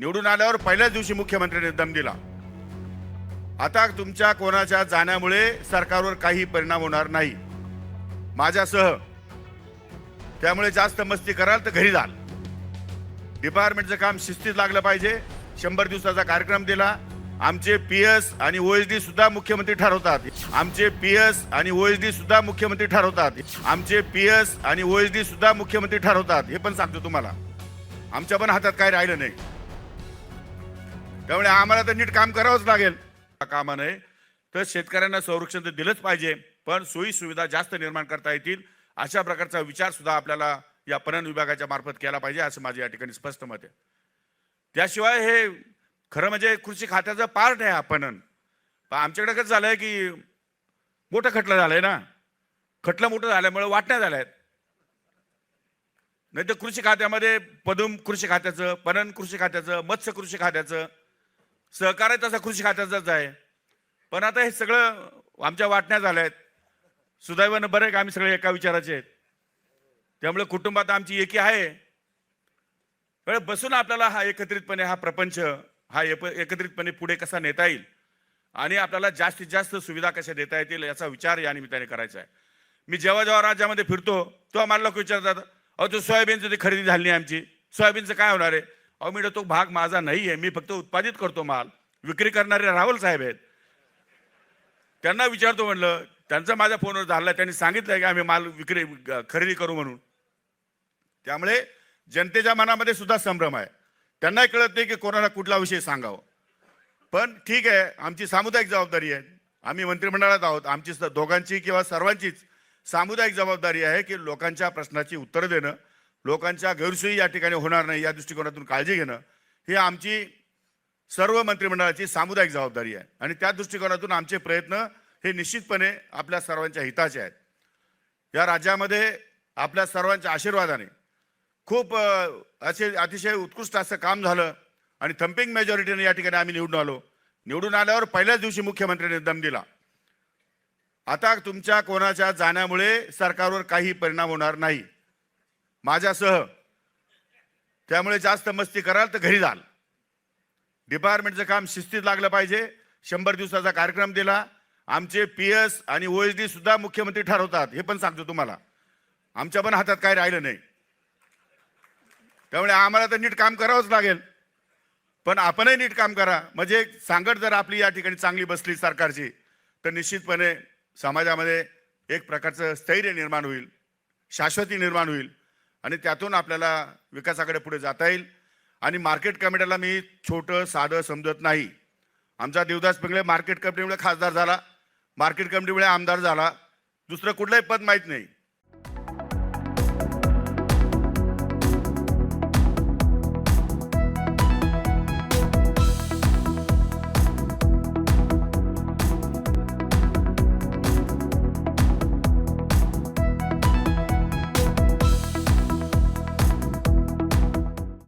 निवडून आल्यावर पहिल्याच दिवशी मुख्यमंत्र्यांनी दम दिला. आता तुमच्या कोणाच्या जाण्यामुळे सरकारवर काही परिणाम होणार नाही. माझ्यासह त्यामुळे जास्त मस्ती कराल तर घरी जाल. डिपार्टमेंटचं काम शिस्तीत लागलं पाहिजे. शंभर दिवसाचा कार्यक्रम दिला. आमचे पी एस आणि ओएसडी सुद्धा मुख्यमंत्री ठरवतात. आमचे पी एस आणि ओएसडी सुद्धा मुख्यमंत्री ठरवतात. आमचे पी एस आणि ओएसडी सुद्धा मुख्यमंत्री ठरवतात. हे पण सांगतो तुम्हाला. आमच्या पण हातात काय राहिलं नाही. त्यामुळे आम्हाला तर नीट काम करावंच लागेल. कामा नये. तर शेतकऱ्यांना संरक्षण तर दिलंच पाहिजे पण सोयी सुविधा जास्त निर्माण करता येतील अशा प्रकारचा विचार सुद्धा आपल्याला या पणन विभागाच्या मार्फत केला पाहिजे असं माझं या ठिकाणी स्पष्ट मत आहे. त्याशिवाय हे खरं म्हणजे कृषी खात्याचं पार्ट आहे हा पणन. आमच्याकडे कसं झालंय की मोठं खटलं झालंय ना. खटलं मोठं झाल्यामुळे वाटण्या झाल्या आहेत नाही तर कृषी खात्यामध्ये पदम कृषी खात्याचं पणन कृषी खात्याचं मत्स्य कृषी खात्याचं सहकार्य तसा कृषी खात्याचाच आहे. पण आता हे सगळं आमच्या वाटण्या झाल्या आहेत सुदैवानं बरं आहे का आम्ही सगळे एका विचाराचे आहेत. त्यामुळे कुटुंबात आमची एकी आहे. बसून आपल्याला हा एकत्रितपणे हा प्रपंच हा एकत्रितपणे पुढे कसा नेता येईल आणि आपल्याला जास्तीत जास्त सुविधा कशा देता येतील याचा विचार या निमित्ताने करायचा आहे. मी जेव्हा जेव्हा राज्यामध्ये फिरतो तेव्हा मला लोक विचारतात अहो तो सोयाबीनचं ती खरेदी झाली नाही आमची. सोयाबीनचं काय होणार आहे? अहो मी तो भाग माझा नाही आहे. मी फक्त उत्पादित करतो माल. विक्री करणारे राहुल साहेब आहेत. त्यांना विचारतो म्हणलं त्यांचा माझ्या फोनवर झाला त्यांनी सांगितलं की आम्ही माल विक्री खरेदी करू म्हणून. त्यामुळे जनतेच्या मनामध्ये सुद्धा संभ्रम आहे. त्यांनाही कळत नाही की कोणाला कुठला विषय सांगावं. पण ठीक आहे आमची सामुदायिक जबाबदारी आहे. आम्ही मंत्रिमंडळात आहोत. आमची दोघांची किंवा सर्वांचीच सामुदायिक जबाबदारी आहे की लोकांच्या प्रश्नाची उत्तरं देणं. लोकांच्या गैरसोयी या ठिकाणी होणार नाही या दृष्टिकोनातून काळजी घेणं ही आमची सर्व मंत्रिमंडळाची सामुदायिक जबाबदारी आहे. आणि त्या दृष्टिकोनातून आमचे प्रयत्न हे निश्चितपणे आपल्या सर्वांच्या हिताचे आहेत. या राज्यामध्ये आपल्या सर्वांच्या आशीर्वादाने खूप असे अतिशय उत्कृष्ट असं काम झालं आणि थम्पिंग मेजॉरिटीने या ठिकाणी आम्ही निवडून आलो. निवडून आल्यावर पहिल्याच दिवशी मुख्यमंत्र्यांनी दम दिला. आता तुमच्या कोणाच्या जाण्यामुळे सरकारवर काही परिणाम होणार नाही. माझ्यासह. त्यामुळे जास्त मस्ती कराल तर घरी जाल. डिपार्टमेंटचं काम शिस्तीत लागलं पाहिजे. शंभर दिवसाचा कार्यक्रम दिला. आमचे पी एस आणि ओ एच डी सुद्धा मुख्यमंत्री ठरवतात. हे पण सांगतो तुम्हाला. आमच्या पण हातात काय राहिलं नाही. त्यामुळे आम्हाला तर नीट काम करावंच लागेल. पण आपणही नीट काम करा. म्हणजे सांगड जर आपली या ठिकाणी चांगली बसली सरकारची तर निश्चितपणे समाजामध्ये एक प्रकारचं स्थैर्य निर्माण होईल. शाश्वती निर्माण होईल. आणि त्यातून आपल्याला विकासाकडे पुढे जाता येईल. आणि मार्केट कमिटीला मी छोटं साधं समजत नाही. आमचा देवदास पिंगळे मार्केट कमिटीमुळे खासदार झाला. मार्केट कमिटीमुळे आमदार झाला. दुसरं कुठलंही पद माहीत नाही.